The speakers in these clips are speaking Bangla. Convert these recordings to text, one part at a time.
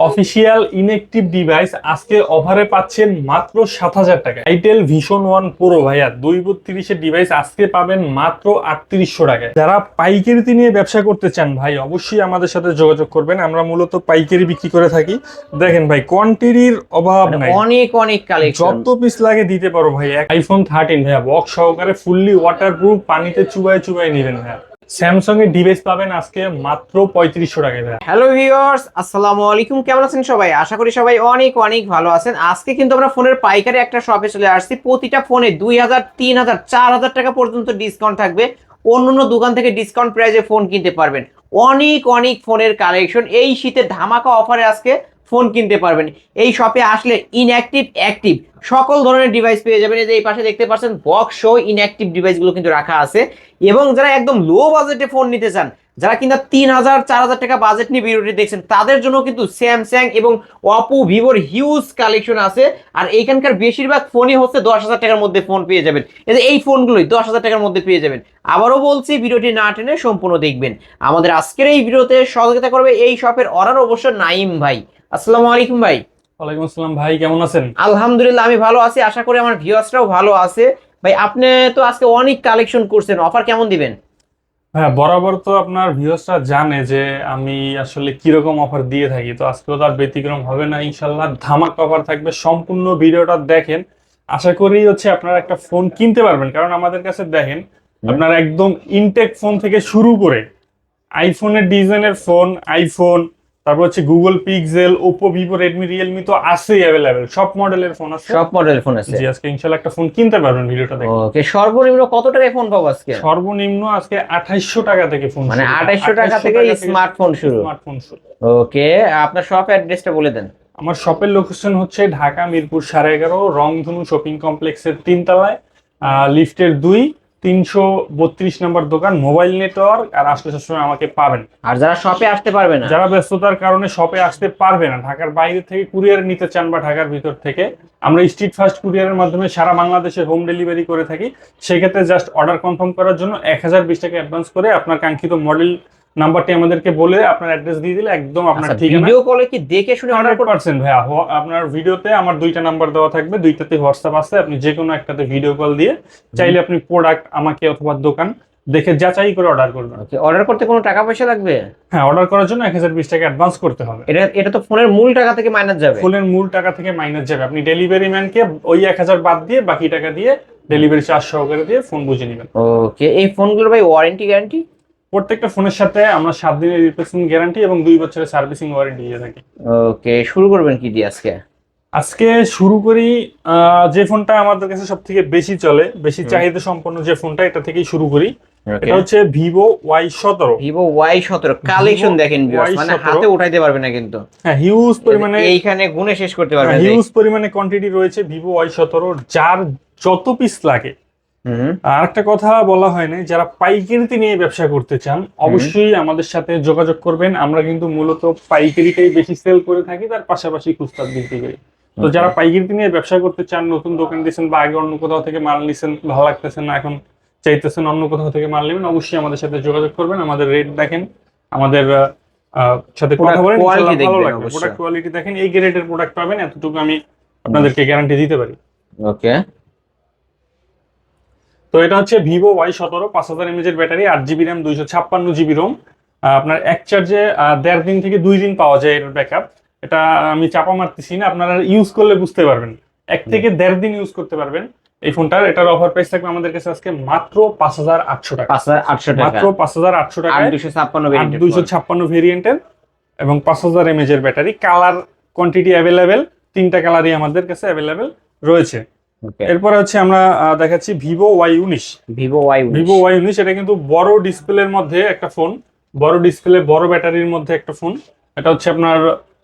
অফিসিয়াল ইনএক্টিভ ডিভাইস আজকে অফারে পাচ্ছেন মাত্র সাত হাজার টাকা। আইটেল ভিশন ওয়ান প্রো ভাইয়া দুই বত্রিশের ডিভাইস আজকে পাবেন মাত্র আটত্রিশশো টাকায়। যারা পাইকারিতে নিয়ে ব্যবসা করতে চান ভাই অবশ্যই আমাদের সাথে যোগাযোগ করবেন। আমরা মূলত পাইকারি বিক্রি করে থাকি। দেখেন ভাই কোয়ান্টিটির অভাব নাই। অনেক অনেক কালেকশন যত পিস লাগে দিতে পারো ভাই। আইফোন থার্টিন ভাইয়া বক্স সহকারে ফুললি ওয়াটারপ্রুফ পানিতে চুবাই চুবাই নেবেন ভাইয়া। স্যামসাং এর ডিভাইস পাবেন আজকে মাত্র পঁয়ত্রিশশো ভাইয়া। হ্যালো ভিউয়ার্স আসসালামু আলাইকুম। কেমন আছেন সবাই? আশা করি সবাই অনেক অনেক ভালো আছেন। আজকে কিন্তু আমরা ফোনের পাইকারি একটা শপে চলে আসছি। প্রতিটা ফোনে দুই হাজার, তিন হাজার, চার হাজার টাকা পর্যন্ত ডিসকাউন্ট থাকবে। অন্য দোকান থেকে ডিসকাউন্ট প্রাইসে ফোন কিনতে পারবেন। অনেক অনেক ফোনের কালেকশন এই শীতে ধামাকা অফারে আজকে ফোন কিনতে পারবেন। এই শপে আসলে ইনঅ্যাক্টিভ অ্যাক্টিভ সকল ধরনের ডিভাইস পেয়ে যাবেন। এই যে এই পাশে দেখতে পাচ্ছেন বক্স সহ ইনঅ্যাক্টিভ ডিভাইসগুলো কিন্তু রাখা আছে। এবং যারা একদম লো বাজেটে ফোন নিতে চান, যারা কিনা তিন হাজার, চার হাজার টাকা বাজেট নিয়ে ভিডিওটি দেখছেন, তাদের জন্য কিন্তু স্যামসাং এবং অপো ভিভোর হিউজ কালেকশন আছে। আর এইখানকার বেশিরভাগ ফোনই হচ্ছে দশ হাজার টাকার মধ্যে ফোন পেয়ে যাবেন। এই এই ফোনগুলোই দশ হাজার টাকার মধ্যে পেয়ে যাবেন। আবারও বলছি, ভিডিওটি না টেনে সম্পূর্ণ দেখবেন। আমাদের আজকের এই ভিডিওতে সহযোগিতা করবে এই শপের অর্ডার অবশ্য নাইম ভাই। আসসালামু আলাইকুম ভাই। ওয়ালাইকুম আসসালাম ভাই কেমন আছেন? আলহামদুলিল্লাহ আমি ভালো আছি আশা করি আমার ভিউয়ার্সরাও ভালো আছে। ভাই আপনি তো আজকে অনেক কালেকশন করছেন অফার কেমন দিবেন? হ্যাঁ বরাবর তো আপনার ভিউয়ার্সরা জানে যে আমি আসলে কীরকম অফার দিয়ে থাকি তো আজকেও তার ব্যতিক্রম হবে না ইনশাল্লাহ ধামাক অফার থাকবে সম্পূর্ণ ভিডিওটা দেখেন। আশা করি হচ্ছে আপনারা একটা ফোন কিনতে পারবেন কারণ আমাদের কাছে দেখেন আপনার একদম ইনটেক ফোন থেকে শুরু করে আইফোনের ডিজাইনের ফোন আইফোন তারপর হচ্ছে Google Pixel Oppo Vivo Redmi Realme তো আছেই অ্যাভেলেবেল সব মডেলের ফোন আছে। সব মডেল ফোন আছে। জি আজকে ইনশাল্লাহ একটা ফোন কিনতে পারবেন ভিডিওটা দেখে। ওকে সর্বনিম্ন কত টাকায় ফোন পাবো আজকে? সর্বনিম্ন আজকে আঠাইশশো টাকা থেকে ফোন মানে 2800 টাকা থেকে স্মার্টফোন শুরু। স্মার্টফোন শুরু। ওকে আপনার শপ অ্যাড্রেসটা বলে দেন। আমার শপের লোকেশন হচ্ছে ঢাকা মিরপুর সাড়ে এগারো রংধনু শপিং কমপ্লেক্সের তিনতলায় লিফটের দুই তিনশো বত্রিশ নম্বর দোকান মোবাইল নেটওয়ার্ক আর আসলে সবসময় আমাকে পাবেন। আর যারা শপে আসতে পারবে না। যারা ব্যস্ততার কারণে শপে আসতে পারবে না ঢাকার বাইরে থেকে কুরিয়ার নিতে চান বা ঢাকার ভিতর থেকে আমরা স্ট্রিট ফাস্ট কুরিয়ারের মাধ্যমে সারা বাংলাদেশে হোম ডেলিভারি করে থাকি। সেক্ষেত্রে জাস্ট অর্ডার কনফার্ম করার জন্য এক হাজার বিশ টাকা অ্যাডভান্স করে আপনার কাঙ্ক্ষিত মডেল নাম্বারটি আমাদেরকে বলে আপনার অ্যাড্রেস দিয়ে দিলে একদম আপনার ঠিকানা ভিডিও কলে কি দেখে শুনে অর্ডার পার্সেন্ট ভাইয়া আপনার ভিডিওতে আমার দুইটা নাম্বার দেওয়া থাকবে দুইটাতে হোয়াটসঅ্যাপ আছে আপনি যে কোনো একটাতে ভিডিও কল দিয়ে চাইলে আপনি প্রোডাক্ট আমাকে অথবা দোকান দেখে যাচাই করে অর্ডার করবেন। ওকে অর্ডার করতে কোনো টাকা পয়সা লাগবে? হ্যাঁ অর্ডার করার জন্য এক হাজার বিশ টাকা অ্যাডভান্স করতে হবে। এটা এটা তো ফোনের মূল টাকা থেকে মাইনাস যাবে। ফোনের মূল টাকা থেকে মাইনাস যাবে। আপনি ডেলিভারি ম্যানকে ওই এক হাজার বাদ দিয়ে বাকি টাকা দিয়ে ডেলিভারি চার্জ সহকারে দিয়ে ফোন বুঝে নেবেন। ওকে এই ফোনগুলোর ভাই ওয়ারেন্টি গ্যারান্টি প্রত্যেকটা ফোনের সাথে আমরা সাত দিনের রিপ্লেসমেন্ট গ্যারান্টি এবং দুই বছরের সার্ভিসিং ওয়ারেন্টি দিয়ে থাকি। ওকে শুরু করবেন কি দিয়ে আজকে? আজকে শুরু করি যে ফোনটা আমাদের কাছে সব থেকে বেশি চলে বেশি চাহিদা সম্পন্ন যে ফোনটা এটা থেকেই শুরু করি। এটা হচ্ছে ভিভো ওয়াই সতেরো। ভিভো ওয়াই সতেরো। কালেকশন দেখেন viewers, Y17 মানে হাতে উঠাইতে পারবে না কিন্তু। হ্যাঁ হিউজ পরিমাণে এইখানে গুনে শেষ করতে পারবে না হিউজ পরিমাণে কোয়ান্টিটি রয়েছে ভিভো ওয়াই সতেরো যার যত পিস লাগে আর একটা কথা বলা হয়নি যারা পাইকারিতে নিয়ে ব্যবসা করতে চান অবশ্যই আমাদের সাথে যোগাযোগ করবেন। আমরা কিন্তু মূলত পাইকারিটাই বেশি সেল করে থাকি তার পাশাপাশি খুচরা বিক্রি করি। তো যারা পাইকারিতে নিয়ে ব্যবসা করতে চান নতুন দোকান দিয়েছেন বা আগে অন্য কোথাও থেকে মাল নিছেন ভালো লাগতেছেন না এখন চাইতেছেন অন্য কোথাও থেকে মাল নেবেন অবশ্যই আমাদের সাথে যোগাযোগ করবেন। আমাদের রেট দেখেন আমাদের সাথে কথা বলেন ভালো লাগবে। প্রোডাক্ট কোয়ালিটি দেখেন এই গ্রেডের প্রোডাক্ট পাবেন এতটুকু আমি আপনাদেরকে গ্যারান্টি দিতে পারি। ওকে তো এটা হচ্ছে ভিভো ওয়াই সতেরো পাঁচ হাজার এমএজ এর ব্যাটারি আট জিবি র্যাম দুইশো ছাপ্পান্ন জিবি রোম আপনার এক চার্জে দেড় দিন থেকে দুই দিন পাওয়া যায় এর ব্যাকআপ এটা আমি চাপা মারতেছি না আপনারা ইউজ করলে বুঝতে পারবেন। এক থেকে দেড় দিন ইউজ করতে পারবেন এই ফোনটার। এটার অফার প্রাইস থাকবে আমাদের কাছে আজকে মাত্র পাঁচ হাজার আটশো টাকা। পাঁচ হাজার আটশো টাকা। মাত্র পাঁচ হাজার আটশো টাকা দুইশো ছাপ্পান্ন ভেরিয়েন্টের এবং পাঁচ হাজার এমএজ এর ব্যাটারি। কালার কোয়ান্টিটি অ্যাভেলেবেল তিনটা কালারই আমাদের কাছে অ্যাভেলেবেল রয়েছে। এরপরে হচ্ছে আমরা দেখাচ্ছি ভিভো ওয়াই উনিশ। ভিভো ওয়াই ভিভো ওয়াই উনিশ এটা কিন্তু বড় ডিসপ্লের মধ্যে একটা ফোন বড় ডিসপ্লে বড় ব্যাটারির মধ্যে একটা ফোন। এটা হচ্ছে আপনার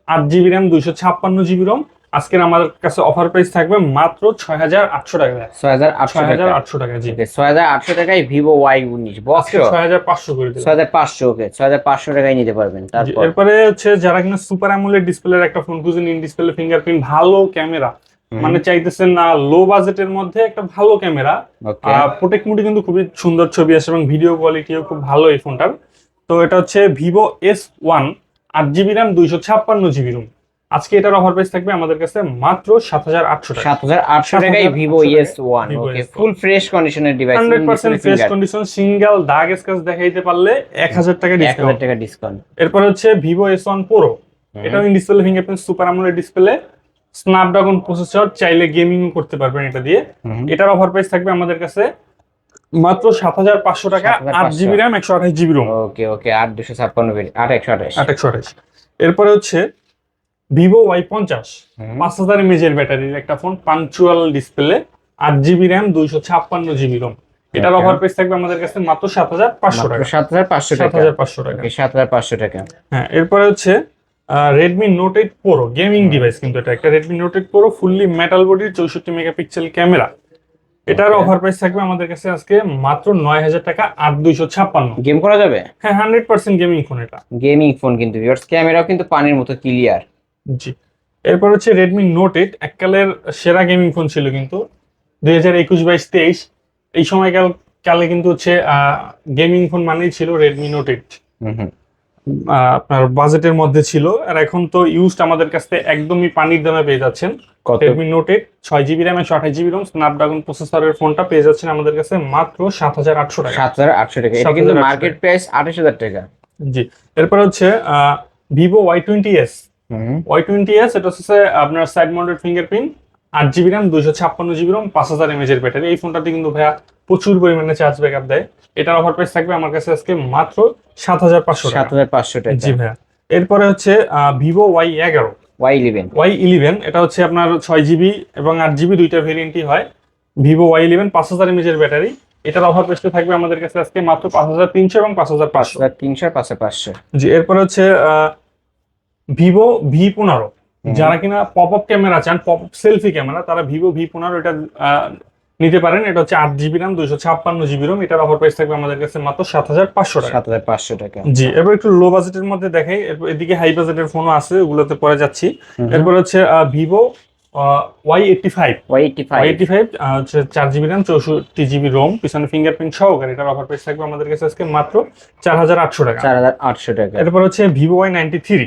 আট জিবি র্যাম দুইশো ছাপ্পান্ন জিবি রম। আজকের আমাদের কাছে অফার প্রাইস থাকবে মাত্র ছয় হাজার আটশো টাকা। ছয় হাজার আটশো হাজার টাকা আটশো টাকা জি। ছয় হাজার আটশো টাকায় ভিভো ওয়াই উনিশ। বক্স ছয় হাজার পাঁচশো করে ছয় হাজার পাঁচশো ওকে ছয় হাজার পাঁচশো টাকায় নিতে পারবেন। তারপর? এরপরে হচ্ছে যারা কিনা সুপার অ্যামুলেট ডিসপ্লের একটা ফোন খুঁজেন ইন ডিসপ্লে ফিঙ্গারপ্রিন্ট ভালো ক্যামেরা মানে চাইতেছেন না লো বাজেটের মধ্যে একটা ভালো ক্যামেরা প্রোটেক্ট মোডে কিন্তু খুবই সুন্দর ছবি আসে এবং ভিডিও কোয়ালিটিও খুব ভালো এই ফোনটার তো এটা হচ্ছে ভিভো এস ওয়ান আট জিবি র্যাম দুইশো ছাপ্পান্ন জিবি রুম আজকে এটার অফার প্রাইস থাকবে আমাদের কাছে মাত্র সাত হাজার আটশো সাত হাজার আটশো টাকায় Vivo S one Vivo okay S1 full fresh কন্ডিশনের device hundred percent fresh condition single দাগ স্ক্র্যাচ দেখাইতে পারলে এক হাজার টাকা ডিসকাউন্ট টাকা ডিসকাউন্ট এরপর হচ্ছে ভিভো এস ওয়ান প্রো এটাও in display fingerprint super AMOLED display Snapdragon processor চাইলে গেমিং করতে পারবেন এটা দিয়ে। এটার অফার প্রাইস থাকবে আমাদের কাছে মাত্র সাত হাজার পাঁচশো টাকা আট 7,500 জিবি র্যাম একশো আঠাশ জিবি রোম ওকে ওকে আট দুশো ছাপ্পান্ন আট একশো আঠাশ। আট একশো আঠাশ। এরপরে হচ্ছে ভিভো ওয়াই পঞ্চাশ। পাঁচ হাজার এমএজের ব্যাটারির একটা ফোন পাঞ্চুয়াল ডিসপ্লে আট জিবি র্যাম দুইশো ছাপ্পান্ন জিবি রোম এটার. অফার প্রাইস থাকবে আমাদের কাছে মাত্র সাত হাজার পাঁচশো টাকা। সাত হাজার পাঁচশো সাত টাকা হাজার পাঁচশো টাকা। সাত হাজার পাঁচশো টাকা। হ্যাঁ এরপরে হচ্ছে Redmi Note eight pro gaming device কিন্তু এটা। একটা Redmi Note eight pro fully metal বডির চৌষট্টি মেগাপিক্সেল ক্যামেরা এটার. অফার প্রাইস থাকবে আমাদের কাছে আজকে মাত্র নয় হাজার টাকা আট দুইশো ছাপ্পান্ন। গেম করা যাবে? হ্যাঁ হান্ড্রেড পার্সেন্ট গেমিং ফোন এটা। গেমিং ফোন কিন্তু ভিউয়ার্স ক্যামেরাও কিন্তু পানির মতো ক্লিয়ার জি। এরপর হচ্ছে রেডমি নোট এইট এককালের সেরা গেমিং ফোন ছিল কিন্তু। দুই হাজার একুশ বাইশ তেইশ এই সময়কাল কালে কিন্তু হচ্ছে গেমিং ফোন মানেই ছিল রেডমি নোট এইট আপনার বাজেটের মধ্যে ছিল। আর এখন তো ইউজড আমাদের কাছ থেকে একদমই পানির দামে পেয়ে যাচ্ছেন। কত? রেডমি নোট এইট ছয় জিবি র্যাম একশো আঠাশ জিবি রোম স্ন্যাপড্রাগন প্রসেসরের ফোনটা পেয়ে যাচ্ছেন আমাদের কাছে মাত্র সাত হাজার আটশো টাকা। সাত হাজার আটশো টাকা। এটা কিন্তু 7,800 মার্কেট প্রাইস আঠাশ হাজার টাকা। জি। এরপর হচ্ছে Vivo Y twenty S Y twenty S এটা হচ্ছে আপনার সাইড মাউন্টেড ফিঙ্গারপ্রিন্ট আট জিবি র্যাম দুইশো ছাপ্পান্ন জিবি রোম পাঁচ হাজার এমএচ এর ব্যাটারি এই ফোনটাতে কিন্তু ভাইয়া প্রচুর পরিমাণে চার্জ ব্যাকআপ দেয়। এটার অফার প্রাইস থাকবে আমার কাছে আজকে মাত্র সাত হাজার পাঁচশো সাত হাজার পাঁচশো টাকা। জি ভাইয়া। এরপরে হচ্ছে ভিভো ওয়াই এগারো। ওয়াই ইলেভেন ওয়াই ইলেভেন এটা হচ্ছে আপনার ছয় জিবি এবং আট জিবি দুইটা ভেরিয়েন্টই হয়। ভিভো ওয়াই ইলেভেন পাঁচ হাজার এমএচ এর ব্যাটারি এটার অফার প্রাইসটা থাকবে আমাদের কাছে আজকে মাত্র পাঁচ হাজার তিনশো এবং পাঁচ হাজার পাঁচশো। তিনশো পাঁচশো পাঁচশো। জি এরপরে হচ্ছে ভিভো ভি পনেরো। যারা কিনা পপ আপ ক্যামেরা চান পপ আপ সেলফি ক্যামেরা তারা ভিভো ভি পনেরো এটা নিতে পারেন। এটা হচ্ছে আট জিবি র্যাম দুইশো ছাপ্পান্ন জিবি রোম এটার অফার প্রাইস থাকবে আমাদের কাছে মাত্র সাত হাজার পাঁচশো টাকা। সাত হাজার পাঁচশো টাকা। জি এবার একটু লো বাজেটের মধ্যে দেখাই। এরপর এদিকে হাই বাজেটের ফোনও আছে ওগুলোতে পরে যাচ্ছি। এরপর হচ্ছে Vivo Y eighty five Y eighty five eighty five হচ্ছে চার জিবি র্যাম চৌষট্টি জিবি রোম পিছনে ফিঙ্গারপ্রিন্ট সহকারে। এটার অফার প্রাইস থাকবে আমাদের কাছে আজকে মাত্র চার হাজার আটশো টাকা। চার হাজার আটশো টাকা। এরপর হচ্ছে Vivo Y ninety three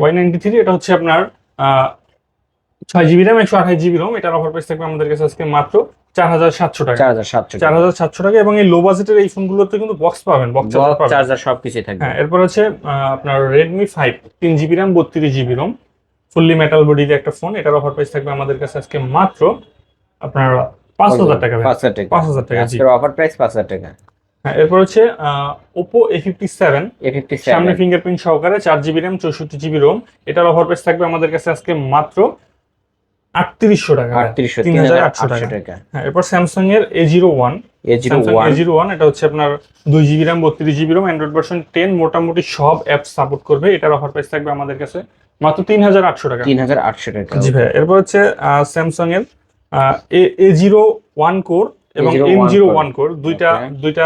Y ninety three এটা হচ্ছে আপনার ছয় জিবি র্যাম একশো আঠাশ জিবি রোম এটার অফার প্রাইস থাকবে আমাদের কাছে আজকে মাত্র চার হাজার সাতশো টাকা। চার হাজার সাতশো চার হাজার সাতশো টাকা এবং এই লো বাজেটের এই ফোনগুলোতে কিন্তু বক্স পাবেন বক্স চার্জার সবকিছু থাকবে। হ্যাঁ এরপর হচ্ছে আপনার রেডমি ফাইভ তিন জিবি র্যাম বত্রিশ জিবি রোম ফুললি মেটাল বডির একটা ফোন এটার অফার প্রাইস থাকবে আমাদের কাছে আজকে মাত্র আপনার পাঁচ হাজার টাকা পাঁচ হাজার টাকা। পাঁচ হাজার টাকা অফার প্রাইস পাঁচ হাজার টাকা। হ্যাঁ এরপর হচ্ছে ওপো এ ফিফটি সেভেন সামনে ফিঙ্গারপ্রিন্ট সহকারে চার জিবি র্যাম চৌষট্টি জিবি রোম এটার অফার প্রাইস থাকবে আমাদের কাছে আজকে মাত্র আটত্রিশশো টাকা। আটত্রিশশো তিন হাজার আটশো টাকা। হ্যাঁ এরপর স্যামসাং এর A zero one zero one এটা হচ্ছে আপনার দুই জিবি র্যাম বত্রিশ GB ROM Android version ten মোটামুটি সব অ্যাপস সাপোর্ট করবে। এটার অফার প্রাইস থাকবে আমাদের কাছে মাত্র তিন হাজার আটশো টাকা। তিন হাজার আটশো টাকা। জি ভাই এরপর হচ্ছে স্যামসাং এর এ জিরো ওয়ান কোর এবং এম জিরো ওয়ান কোর দুইটা. দুইটা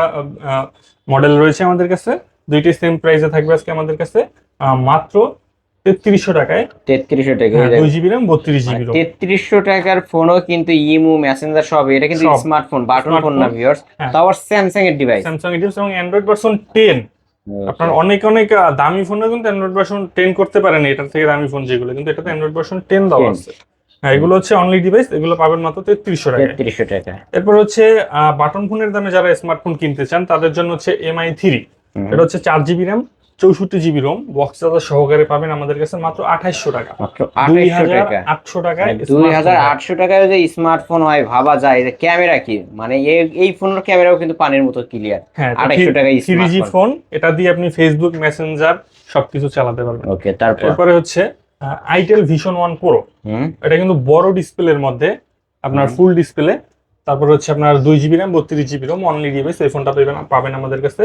মডেল রয়েছে আমাদের কাছে। দুইটি সেম প্রাইসে থাকবে আজকে আমাদের কাছে। মাত্র তেত্রিশশো টাকায়। তেত্রিশশো টাকা হ্যাঁ, দুই জিবি র্যাম বত্রিশ জিবি তেত্রিশশো টাকার ফোনও কিন্তু ইমু মেসেঞ্জার সব এটা কিন্তু স্মার্টফোন বাটন ফোন না ভিউয়ার্স। তাও স্যামসাং এর ডিভাইস স্যামসাং এডিপস এবং অ্যান্ড্রয়েড ভার্সন টেন আপনার অনেক অনেক দামি ফোনে কিন্তু অ্যান্ড্রয়েড ভার্সন টেন করতে পারেন এটার থেকে দামি ফোন যেগুলো কিন্তু এটাতে অ্যান্ড্রয়েড ভার্সন টেন দেওয়া আছে। হ্যাঁ এগুলো হচ্ছে অনলি ডিভাইস এগুলো পাবেন মাত্র তেত্রিশশো টাকা তেত্রিশশো টাকা। এরপর হচ্ছে বাটন ফোনের দামে যারা স্মার্টফোন কিনতে চান তাদের জন্য হচ্ছে এমআই থ্রি এটা হচ্ছে চার জিবি র্যাম চৌষট্টি জিবি রোম বক্স চার্জার সহকারে পাবেন আমাদের কাছে মাত্র আঠাইশশো টাকা। মাত্র আঠাইশশো টাকা। আটশো টাকায় দুই হাজার আটশো টাকায় যে স্মার্টফোন হয় ভাবা যায় যে ক্যামেরা কি? মানে এই- ফোনের ক্যামেরাও কিন্তু পানির মতো ক্লিয়ার হ্যাঁ আড়াইশো টাকায় থ্রি জি ফোন এটা দিয়ে আপনি ফেসবুক মেসেঞ্জার সবকিছু চালাতে পারবেন। ওকে তারপর? হচ্ছে আইটেল ভিশন ওয়ান প্রো এটা কিন্তু বড় ডিসপ্লের মধ্যে আপনার ফুল ডিসপ্লে তারপর হচ্ছে আপনার দুই জিবি র্যাম বত্রিশ জিবি রোম অনলি ডিভাইস এই ফোনটা পাবেন পাবেন আমাদের কাছে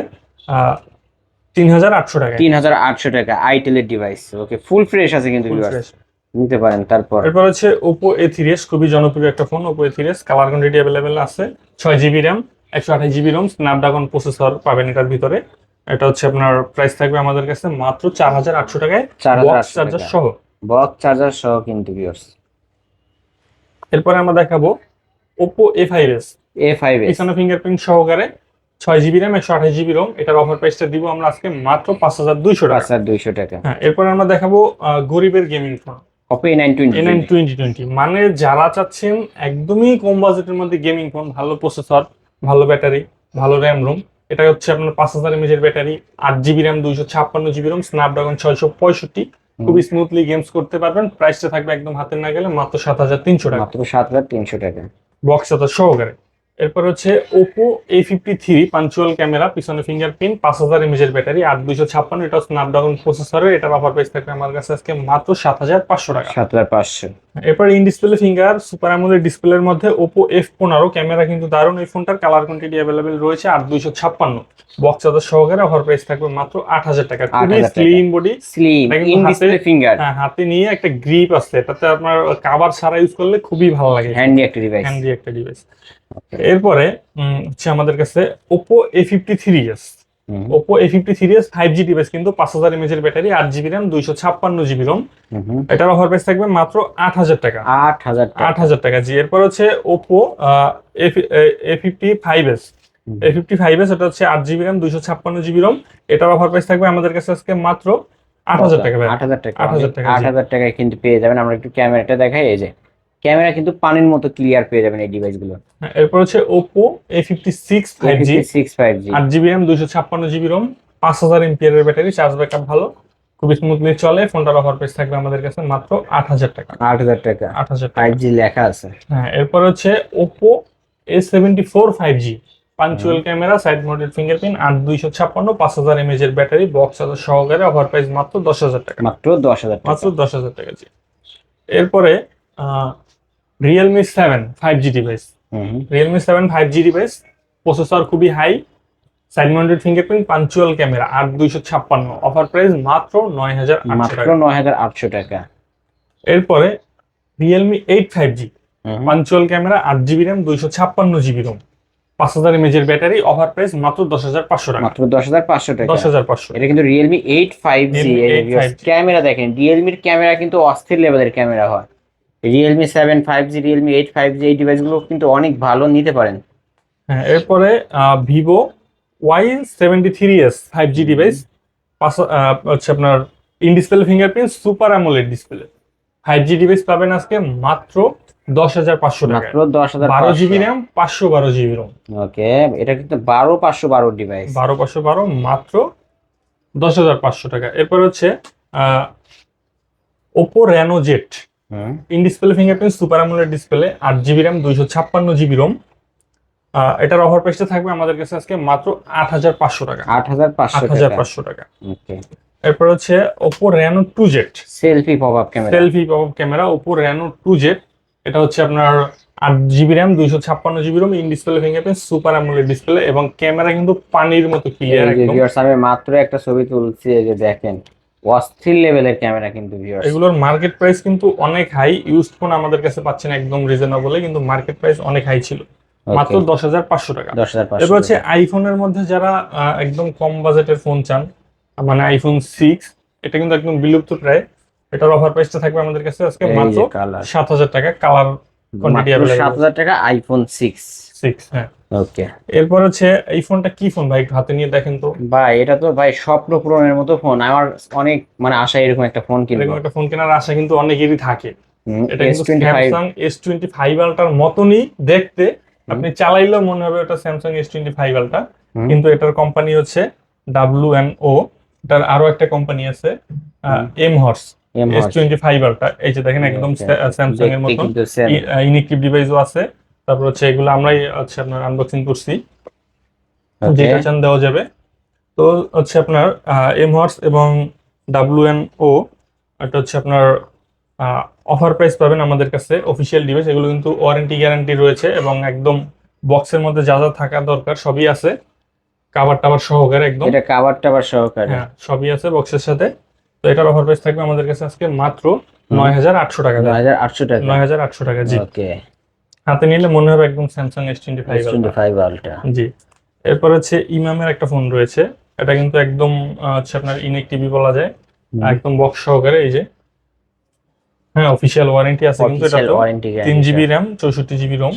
তিন হাজার আটশো টাকায়। তিন হাজার আটশো টাকা আইটেলের ডিভাইস ওকে ফুল ফ্রেশ আছে কিন্তু। নিতে পারেন তারপর। এরপর হচ্ছে ওপো এ থ্রি এস খুবই জনপ্রিয় একটা phone Oppo A three S colour quantity available আছে ছয় জিবি র্যাম একশো আঠাশ জিবি রোম স্ন্যাপড্রাগন প্রসেসর পাবেন এটার ভিতরে। এটা হচ্ছে আপনার প্রাইস থাকবে আমাদের কাছে মাত্র চার হাজার আটশো টাকায় 4,800 চার্জার সহ। বক্স চার্জার সহ কিন্তু ভিউয়ার্স এরপরে আমরা দেখাবো Oppo A five S A five পিছনে ফিঙ্গারপ্রিন্ট সহকারে ছয় জিবি র্যাম একশো আঠাশ জিবি রোম এটার অফার প্রাইসটা দিব আমরা আজকে মাত্র পাঁচ হাজার দুইশো পাঁচ টাকা হাজার দুইশো টাকা। হ্যাঁ এরপরে আমরা দেখাবো গরিবের gaming phone Oppo A nine twenty nine twenty twenty মানে যারা চাচ্ছেন একদমই কম বাজেটের মধ্যে গেমিং ফোন ভালো প্রসেসর ভালো ব্যাটারি ভালো র্যাম রোম এটা হচ্ছে আপনার পাঁচ হাজার এমএজের ব্যাটারি আট জিবি র্যাম দুইশো ছাপ্পান্ন জিবি রোম স্ন্যাপড্রাগন ছয়শো পঁয়ষট্টি। খুবই স্মুথলি গেমস করতে পারবেন। প্রাইসটা থাকবে একদম হাতের না গেলে মাত্র সাত হাজার তিনশো টাকা। মাত্র সাত হাজার তিনশো টাকা। বক্স সাথে সহকারে এরপর হচ্ছে Oppo A fifty three punch hole camera পিছনে ফিঙ্গারপ্রিন্ট পাঁচ হাজার এমএজের ব্যাটারি আট দুইশো ছাপ্পান্ন এটা স্ন্যাপড্রাগন প্রসেসরের এটার অফার প্রাইস থাকবে আমার কাছে আজকে মাত্র সাত হাজার পাঁচশো টাকা। সাত হাজার পাঁচশো। এরপর in display finger super AMOLED ডিসপ্লের মধ্যে ওপো এফ পনেরো ক্যামেরা কিন্তু দারুণ। এই ফোনটার কালার কোয়ান্টিটি অ্যাভেলেবেল রয়েছে আট দুইশো ছাপ্পান্ন। বক্স চার্জার সহকারে অফার প্রাইস থাকবে মাত্র আট হাজার টাকা। খুবই স্লিম বডি স্লিম ইন হাতে- ডিসপ্লে ফিঙ্গার হ্যাঁ হাতে নিয়ে একটা গ্রিপ আছে। এটাতে আপনার কাবার ছাড়া ইউজ করলে খুবই ভালো লাগে। হ্যান্ডি একটা ডিভাইস হ্যান্ডি একটা ডিভাইস এরপরে হচ্ছে আমাদের কাছে Oppo A fifty three S Oppo A fifty S five G device কিন্তু পাঁচ হাজার এমএজের ব্যাটারি আট জিবি র্যাম দুইশো ছাপ্পান্ন জিবি রোম এটার অফার প্রাইস থাকবে মাত্র আট হাজার টাকা। আট হাজার আট হাজার টাকা। জি এরপর হচ্ছে Oppo A fifty five S A fifty five S এটা হচ্ছে আট জিবি র্যাম দুইশো ছাপ্পান্ন জিবি রোম এটার অফার প্রাইস থাকবে আমাদের কাছে আজকে মাত্র আট হাজার টাকা আট হাজার টাকা। 8,000 টাকা, আট হাজার টাকায় কিন্তু পেয়ে যাবেন। আমরা একটু ক্যামেরাটা দেখাই এই যে। ক্যামেরা কিন্তু পানির মতো ক্লিয়ার পেয়ে যাবেন এই ডিভাইসগুলো। হ্যাঁ, এরপর হচ্ছে Oppo A fifty six five G six five G আট জিবি র্যাম দুইশো ছাপ্পান্ন জিবি রোম পাঁচ হাজার এমপিয়ার ব্যাটারি চার্জ ব্যাকআপ ভালো খুবই স্মুথলি চলে ফোনটার অফার প্রাইস থাকবে আমাদের কাছে মাত্র আট হাজার টাকা। আট হাজার টাকা। আট হাজার টাকা। ফাইভ জি লেখা আছে। হ্যাঁ এরপর হচ্ছে four five G punch hole camera side mounted fingerprint আট দুইশো ছাপ্পান্ন পাঁচ হাজার এমএজ এর ব্যাটারি বক্স চার্জার সহকারে অফার প্রাইস মাত্র দশ হাজার টাকা। মাত্র দশ হাজার টাকা। মাত্র দশ হাজার টাকা জি এরপরে Realme seven five G device হুম, Realme seven five G device processor খুবই high side mounted fingerprint punch hole camera আট দুইশো ছাপ্পান্ন। অফার প্রাইস মাত্র নয় হাজার আটশো মাত্র নয় হাজার আটশো টাকা। এরপরে Realme eight five G punch hole camera আট জিবি র্যাম দুইশো ছাপ্পান্ন জিবি রোম পাঁচ হাজার এমএজ ব্যাটারি অফার প্রাইস মাত্র দশ হাজার পাঁচশো টাকা। মাত্র দশ হাজার পাঁচশো টাকা। দশ হাজার পাঁচশো। এটা কিন্তু Realme eight five G Realme 8 5G camera দেখেন রিয়েলমির ক্যামেরা কিন্তু অস্থির লেভেলের ক্যামেরা হয়। Realme seven five G Realme eight five G এই ডিভাইসগুলো কিন্তু অনেক ভালো নিতে পারেন। হ্যাঁ এরপরে Vivo Y seventy three S five G device হচ্ছে আপনার in display fingerprint super AMOLED display five G device পাবেন আজকে মাত্র দশ হাজার পাঁচশো টাকা মাত্র দশ হাজার বারো জিবি র্যাম পাঁচশো বারো জিবি রোম ওকে এটা কিন্তু বারো পাঁচশো বারো ডিভাইস বারো পাঁচশো বারো মাত্র দশ হাজার পাঁচশো টাকা এরপর হচ্ছে Oppo Reno Z in display fingerprint super AMOLED display আট জিবি র্যাম দুইশো ছাপ্পান্ন জিবি রোম এটার অফার প্রাইসটা থাকবে আমাদের কাছে আজকে মাত্র আট হাজার পাঁচশো টাকা। আট হাজার আট পাঁচশো হাজার পাঁচশো টাকা। এরপর হচ্ছে Oppo Reno two Z selfie pop up camera selfie pop up camera Oppo Reno two Z এটা হচ্ছে আপনার আট জিবি র্যাম দুইশো ছাপ্পান্ন GB ROM in display fingerprint super AMOLED display এবং ক্যামেরা কিন্তু পানির মতো ক্লিয়ার একদম। আমি মাত্র একটা ছবি তুলছি এই যে দেখেন। অস্থির লেভেলের ক্যামেরা কিন্তু ভিউয়ার্স এগুলোর মার্কেট প্রাইস কিন্তু অনেক হাই ইউজ ফোন আমাদের কাছে পাচ্ছেন একদম রিজনেবলে কিন্তু মার্কেট প্রাইস অনেক হাই ছিল। মাত্র দশ হাজার পাঁচশো টাকা। দশ হাজার এবার হচ্ছে আইফোনের মধ্যে যারা একদম কম বাজেটের ফোন চান মানে আইফোন সিক্স এটা কিন্তু একদম বিলুপ্ত প্রায়। এটার অফার প্রাইসটা থাকবে আমাদের কাছে আজকে মাত্র সাত হাজার টাকা কালার সাত হাজার টাকা আইফোন সিক্স সিক্স হ্যাঁ। ওকে এরপর হচ্ছে এই ফোনটা কি ফোন ভাই? একটু হাতে নিয়ে দেখেন তো। ভাই এটা তো ভাই স্বপ্ন পূরণের মতো ফোন। আমার অনেক মানে আশা এরকম একটা ফোন কিনবো। এরকম একটা ফোন কেনার আশা কিন্তু অনেকেরই থাকে। এটা এস কিন্তু twenty five Samsung S twenty five আলটার মতনই দেখতে। আপনি চালাইলেও মনে হবে ওটা স্যামসাং এস টোয়েন্টি ফাইভ আলটা কিন্তু এটার কোম্পানি হচ্ছে ডাব্লু এন ও এটার আরও একটা কোম্পানি আছে M horse S twenty five ultra এই যে দেখেন একদম স্যামসাং এর মতন। ইনিকটিভ ডিভাইসও আছে। তারপর হচ্ছে এগুলো আমরাই হচ্ছে আপনার আনবক্সিং করছি। যেটা চান দেওয়া যাবে। তো হচ্ছে আপনার এম হর্স এবং ডাব্লু এন ও এটা হচ্ছে আপনার অফার প্রাইস পাবেন আমাদের কাছে অফিসিয়াল ডিভাইস এগুলো কিন্তু ওয়ারেন্টি গ্যারান্টি রয়েছে এবং একদম বক্সের মধ্যে যা যা থাকা দরকার সবই আছে। কাভার টাভার সহকারে একদম। এটা কাভার টাভার সহকারে। হ্যাঁ সবই আছে বক্সের সাথে। তো এটার অফার প্রাইস থাকবে আমাদের কাছে আজকে মাত্র নয় হাজার আটশো টাকা। নয় হাজার আটশো টাকা। নয় হাজার আটশো টাকা জি। ওকে হাতে নিলে মনে হবে একদম Samsung S twenty five twenty five ultra জি। এরপর হচ্ছে ইমামের একটা ফোন রয়েছে। এটা কিন্তু একদম হচ্ছে আপনার ইনেক টিভি বলা যায়। একদম বক্স সহকারে এই যে। হ্যাঁ অফিসিয়াল ওয়ারেন্টি আছে কিন্তু এটা ওয়ারেন্টি তিন জিবি র্যাম চৌষট্টি জিবি রোম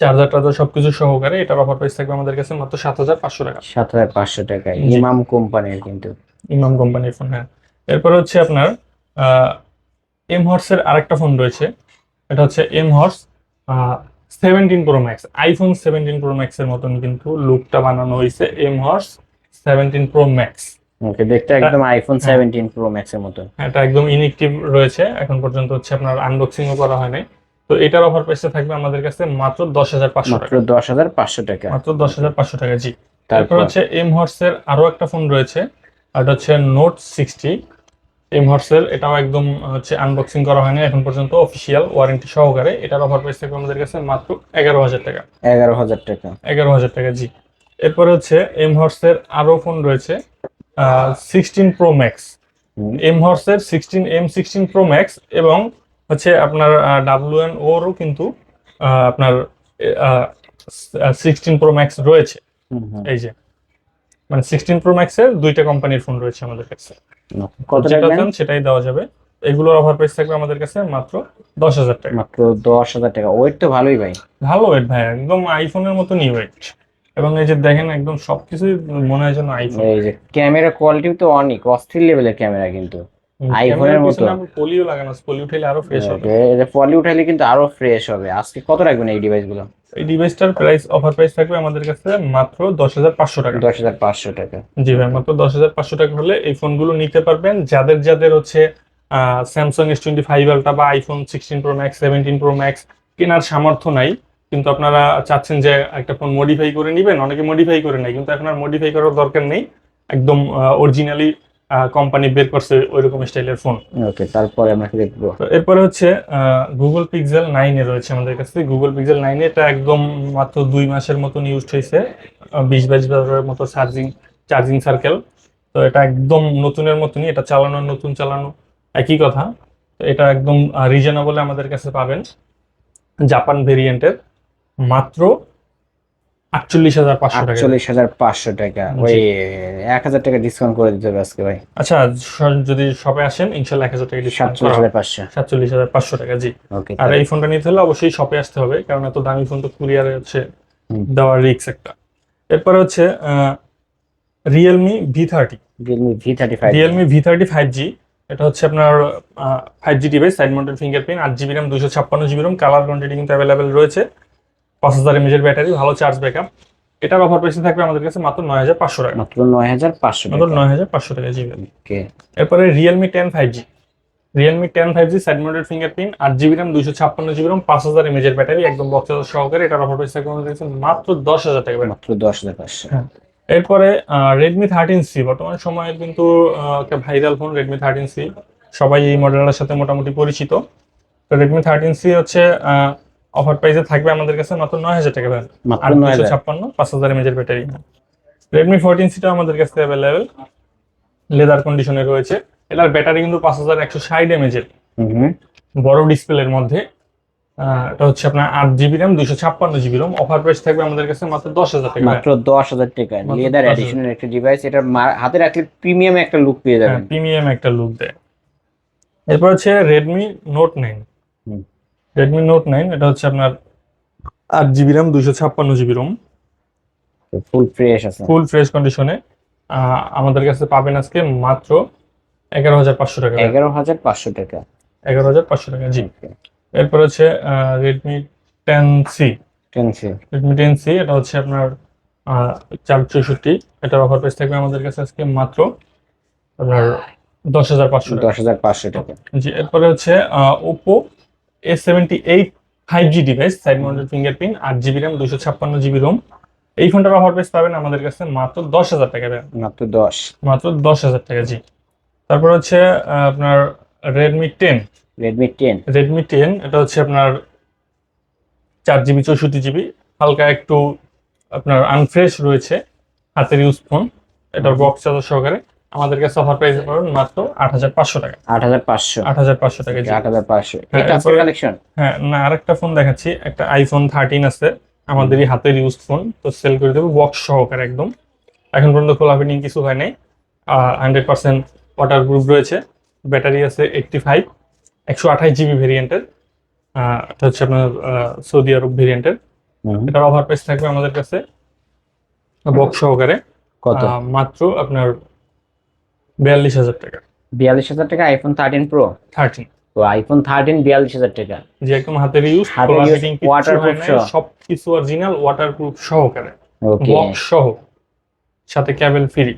চার্জার টার্জার সবকিছু সহকারে। এটার অফার প্রাইস থাকবে আমাদের কাছে মাত্র সাত হাজার পাঁচশো টাকা। সাত হাজার পাঁচশো টাকা। ইমাম কোম্পানির কিন্তু। ইমাম কোম্পানির ফোন হ্যাঁ। এরপর হচ্ছে আপনার এম হর্সের আরেকটা ফোন রয়েছে। এটা হচ্ছে M horse seventeen pro max iPhone seventeen pro max এর মতন কিন্তু লুকটা বানানো হয়েছে M horse seventeen pro max okay দেখতে একদম আইফোন সেভেন্টিন প্রো ম্যাক্স এর মতো এটা একদম ইনএক্টিভ রয়েছে এখন পর্যন্ত হচ্ছে আপনার আনবক্সিংও করা হয় নাই। তো এটার অফার প্রাইসটা থাকবে আমাদের কাছে মাত্র দশ হাজার পাঁচশো মাত্র টাকা। দশ হাজার পাঁচশো টাকা। মাত্র দশ হাজার পাঁচশো টাকা জি। তারপর? হচ্ছে এম হর্সের আরও একটা ফোন রয়েছে আর এটা হচ্ছে নোট সিক্সটি এম হর্সের এটাও একদম হচ্ছে আনবক্সিং করা হয়নি এখন পর্যন্ত অফিসিয়াল ওয়ারেন্টি সহকারে। এটার অফার প্রাইস থাকবে আমাদের কাছে মাত্র এগারো হাজার টাকা। এগারো হাজার টাকা। এগারো হাজার টাকা জি। এরপরে হচ্ছে এম হর্সের আরও ফোন রয়েছে sixteen pro max M হর্সের sixteen M sixteen pro max এবং হচ্ছে আপনার ডাব্লিউ এন ওরও কিন্তু আপনার সিক্সটিন প্রো ম্যাক্স রয়েছে। এই যে। মানে সিক্সটিন প্রো ম্যাক্সের দুইটা কোম্পানির ফোন রয়েছে আমাদের কাছে। কত যেটা চান সেটাই দেওয়া যাবে। এগুলোর অফার প্রাইস থাকবে আমাদের কাছে মাত্র দশ হাজার টাকা। মাত্র দশ হাজার টাকা। ওয়েট তো ভালোই ভাই। ভালো ওয়েট ভাই একদম আইফোনের মতো নিউ ওয়েট এবং এই যে দেখেন একদম সবকিছুই মনে হয় যেন আইফোন এই যে ক্যামেরা কোয়ালিটি তো অনেক অস্থির লেভেলের ক্যামেরা কিন্তু। আইফোনের মতো। পলিও লাগানো পলি উঠাইলে আরও ফ্রেশ হবে। পলি উঠাইলে কিন্তু আরও ফ্রেশ হবে। আজকে কত রাখবেন এই ডিভাইসগুলো এই ডিভাইসটার প্রাইস অফার প্রাইস থাকবে আমাদের কাছে মাত্র দশ হাজার পাঁচশো টাকা। দশ হাজার পাঁচশো টাকা। জি ভাই মাত্র দশ হাজার পাঁচশো টাকা হলে এই ফোনগুলো নিতে পারবেন। যাদের যাদের হচ্ছে Samsung S twenty five ultra বা iPhone sixteen pro max seventeen pro max কেনার সামর্থ্য নাই। কিন্তু আপনারা চাচ্ছেন যে একটা ফোন মডিফাই করে নেবেন। অনেকে মডিফাই করে নেয় কিন্তু এখন আর মডিফাই করার দরকার নেই। একদম অরিজিনালি কোম্পানি বের করছে ওইরকম স্টাইলের ফোন ওকে তারপরে আমরা কি দেখব। তো এরপরে হচ্ছে গুগল পিক্সেল নাইনে রয়েছে আমাদের কাছে। গুগল পিক্সেল নাইনে এটা একদম মাত্র দুই মাসের মতন ইউজ হয়েছে। বিশ বাইশ হাজারের মতো চার্জিং চার্জিং সার্কেল তো এটা একদম নতুনের মতনই এটা চালানো নতুন চালানো একই কথা। তো এটা একদম রিজনেবলে আমাদের কাছে পাবেন। জাপান ভেরিয়েন্টের মাত্র আটচল্লিশ হাজার পাঁচশো টাকা। আটচল্লিশ হাজার পাঁচশো টাকা। ওই এক হাজার টাকা ডিসকাউন্ট করে দিতে হবে আজকে ভাই। আচ্ছা যদি শপে আসেন ইনশাল্লাহ এক হাজার টাকা সাতচল্লিশ হাজার পাঁচশো। সাতচল্লিশ হাজার পাঁচশো টাকা জি। আর এই ফোনটা নিতে হলে অবশ্যই শপে আসতে হবে কারণ এত দামি ফোন তো কুরিয়ারে হচ্ছে দেওয়ার রিক্স একটা। এরপরে হচ্ছে Realme V thirty Realme V thirty five Realme V thirty five G এটা হচ্ছে আপনার five G device side mounted fingerprint আট জিবি র্যাম দুশো ছাপ্পান্ন জিবি র্যাম কালার কোয়ান্টিটি কিন্তু অ্যাভেলেবেল রয়েছে। পাঁচ হাজার এমএজের ব্যাটারি ভালো চার্জ ব্যাকআপ এটার অফার প্রাইসে থাকবে আমাদের কাছে মাত্র নয় হাজার পাঁচশো টাকা। মাত্র নয় হাজার পাঁচশো মাত্র নয় হাজার পাঁচশো টাকা জিবি ওকে। এরপরে Realme ten five G Realme ten five G side mounted fingerprint আট জিবি র্যাম দুশো ছাপ্পান্ন জিবি র্যাম পাঁচ হাজার এমএজের ব্যাটারি একদম বক্স সহকারে। এটার অফার প্রাইস থাকবে আমাদের কাছে মাত্র দশ হাজার টাকা। মাত্র দশ হাজার পাঁচশো। এরপরে রেডমি থার্টিন সি বর্তমান সময়ে কিন্তু একটা viral phone Redmi thirteen C সবাই এই মডেলটার সাথে মোটামুটি পরিচিত। তো রেডমি থার্টিন সি হচ্ছে অফার প্রাইসে থাকবে আমাদের কাছে মাত্র নয় হাজার টাকা আট নয় হাজার। ছাপ্পান্ন পাঁচ হাজার এমএজের ব্যাটারি রেডমি ফোরটিন সিটা আমাদের কাছে অ্যাভেলেবেল লেদার কন্ডিশনে রয়েছে। এটার ব্যাটারি কিন্তু পাঁচ হাজার একশো ষাট এমএজের। বড় ডিসপ্লের মধ্যে। এটা হচ্ছে আপনার আট জিবি র্যাম দুশো ছাপ্পান্ন জিবি রোম অফার প্রাইস থাকবে আমাদের কাছে মাত্র দশ হাজার টাকা মাত্র দশ হাজার টাকা লেদার এডিশনের একটা ডিভাইস এটা হাতে রাখলে প্রিমিয়াম একটা লুক পেয়ে যাবেন। প্রিমিয়াম একটা লুক দেয়। এরপর হচ্ছে Redmi note nine. Redmi note nine এটা হচ্ছে আপনার আট জিবি র্যাম দুশো ছাপ্পান্ন জিবি রোম ফুল ফ্রেশ আছে। ফুল ফ্রেশ কন্ডিশনে আমাদের কাছে পাবেন আজকে মাত্র এগারো হাজার পাঁচশো টাকা। এগারো হাজার পাঁচশো টাকা। এগারো হাজার পাঁচশো টাকা জি। এরপর হচ্ছে Redmi ten C ten C Redmi ten C এটা হচ্ছে আপনার চার চৌষট্টি। এটার অফার প্রাইস থাকবে আমাদের কাছে আজকে মাত্র আপনার দশ হাজার পাঁচশো টাকা। দশ হাজার পাঁচশো টাকা। জি এরপরে হচ্ছে Oppo A seventy eight five G device side mounted fingerprint আট জিবি র্যাম দুশো ছাপ্পান্ন জিবি রোম এই ফোনটার অফার প্রাইস পাবেন আমাদের কাছে মাত্র দশ হাজার টাকা মাত্র দশ। মাত্র দশ হাজার টাকা জি। তারপর হচ্ছে আপনার Redmi ten Redmi ten Redmi ten এটা হচ্ছে আপনার চার জিবি চৌষট্টি জিবি হালকা একটু আপনার আনফ্রেশ রয়েছে হাতের ইউজ ফোন এটার বক্স চার্জার সহকারে। আমাদের কাছে অফার প্রাইস পাবেন মাত্র আট হাজার পাঁচশো টাকা। আট হাজার পাঁচশো। আট হাজার পাঁচশো টাকা জি আট হাজার পাঁচশো। হ্যাঁ, এটা এরপরে- কালেকশন হ্যাঁ না আরেকটা ফোন দেখাচ্ছি। একটা আইফোন থার্টিন আছে আমাদেরই হাতের ইউজ ফোন তো সেল করে দেবো বক্স সহকারে একদম। এখন পর্যন্ত খোলা ফিটিং কিছু হয় নাই। হান্ড্রেড পার্সেন্ট ওয়াটার প্রুফ রয়েছে। ব্যাটারি আছে এইটটি ফাইভ একশো আঠাশ জিবি ভেরিয়েন্টের এটা হচ্ছে আপনার সৌদি আরব ভেরিয়েন্টের এটার অফার প্রাইস থাকবে আমাদের কাছে। বক্স সহকারে। কত? মাত্র আপনার বিয়াল্লিশ হাজার টাকা। বিয়াল্লিশ হাজার টাকা আইফোন থার্টিন প্রো থার্টিন তো আইফোন থার্টিন বিয়াল্লিশ হাজার টাকা। যে একদম হাতের ইউজ waterproof সহ। সব কিছু অরিজিনাল ওয়াটারপ্রুফ সহকারে। ওকে বক্স সহ। সাথে ক্যাবেল ফ্রি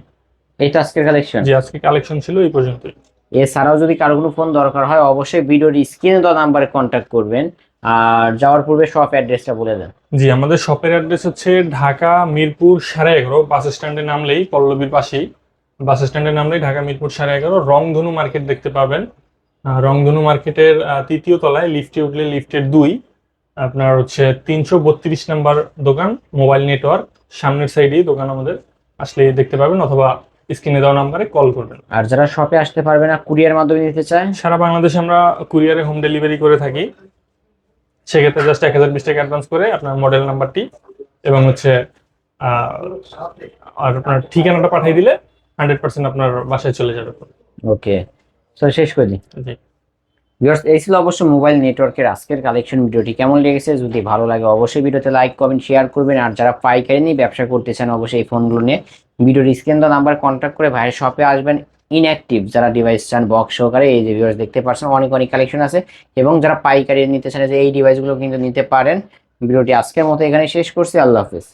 এইটা আজকের কালেকশন যে আজকে কালেকশন ছিল এই পর্যন্তই। এছাড়াও যদি কারও কোনো ফোন দরকার হয় অবশ্যই ভিডিওর স্ক্রিনে দেওয়া নাম্বারে কন্ট্যাক্ট করবেন। আর যাওয়ার পূর্বে শপ অ্যাড্রেসটা বলে দেন। জি আমাদের শপের অ্যাড্রেস হচ্ছে ঢাকা মিরপুর সাড়ে এগারো বাস স্ট্যান্ডে নামলেই পল্লবীর পাশেই। বাস স্ট্যান্ডে নামলেই ঢাকা মিরপুর সাড়ে এগারো। রংধনু মার্কেট দেখতে পাবেন। রংধনু মার্কেটের তৃতীয় তলায় লিফটে উঠলে লিফটের দুই। আপনার হচ্ছে তিনশো বত্রিশ নাম্বার দোকান মোবাইল নেটওয়ার্ক। সামনের সাইডেই দোকান আমাদের আসলে দেখতে পাবেন অথবা স্ক্রিনে দেওয়া নাম্বারে কল করবেন। আর যারা শপে আসতে পারবে না কুরিয়ার মাধ্যমে নিতে চায়? সারা বাংলাদেশে আমরা কুরিয়ারে হোম ডেলিভারি করে থাকি। সেক্ষেত্রে জাস্ট এক হাজার বিশ টাকা অ্যাডভান্স করে আপনার মডেল নাম্বারটি এবং হচ্ছে আহ, আর আপনার ঠিকানাটা পাঠিয়ে দিলে হান্ড্রেড পার্সেন্ট আপনার বাসায় চলে যাবে ওকে তো শেষ করে। দিই ভিউয়ার্স এই ছিল অবশ্য মোবাইল নেটওয়ার্কের আজকের কালেকশন ভিডিওটি। কেমন লেগেছে? যদি ভালো লাগে অবশ্যই ভিডিওতে লাইক কমেন্ট শেয়ার করবেন। আর যারা পাইকারি নিয়ে ব্যবসা করতে চান অবশ্যই এই ফোনগুলো নিয়ে ভিডিওর স্ক্রিন দেওয়া নাম্বার কন্ট্যাক্ট করে ভাইয়ের শপে আসবেন। ইনঅ্যাক্টিভ যারা ডিভাইস চান বক্স সহকারে এই যে ভিউয়ার্স দেখতে পাচ্ছেন অনেক অনেক কালেকশন আছে। এবং যারা পাইকারি নিতে চান যে এই ডিভাইসগুলো কিন্তু নিতে পারেন। ভিডিওটি আজকের মতো এখানে শেষ করছি। আল্লাহ হাফিজ।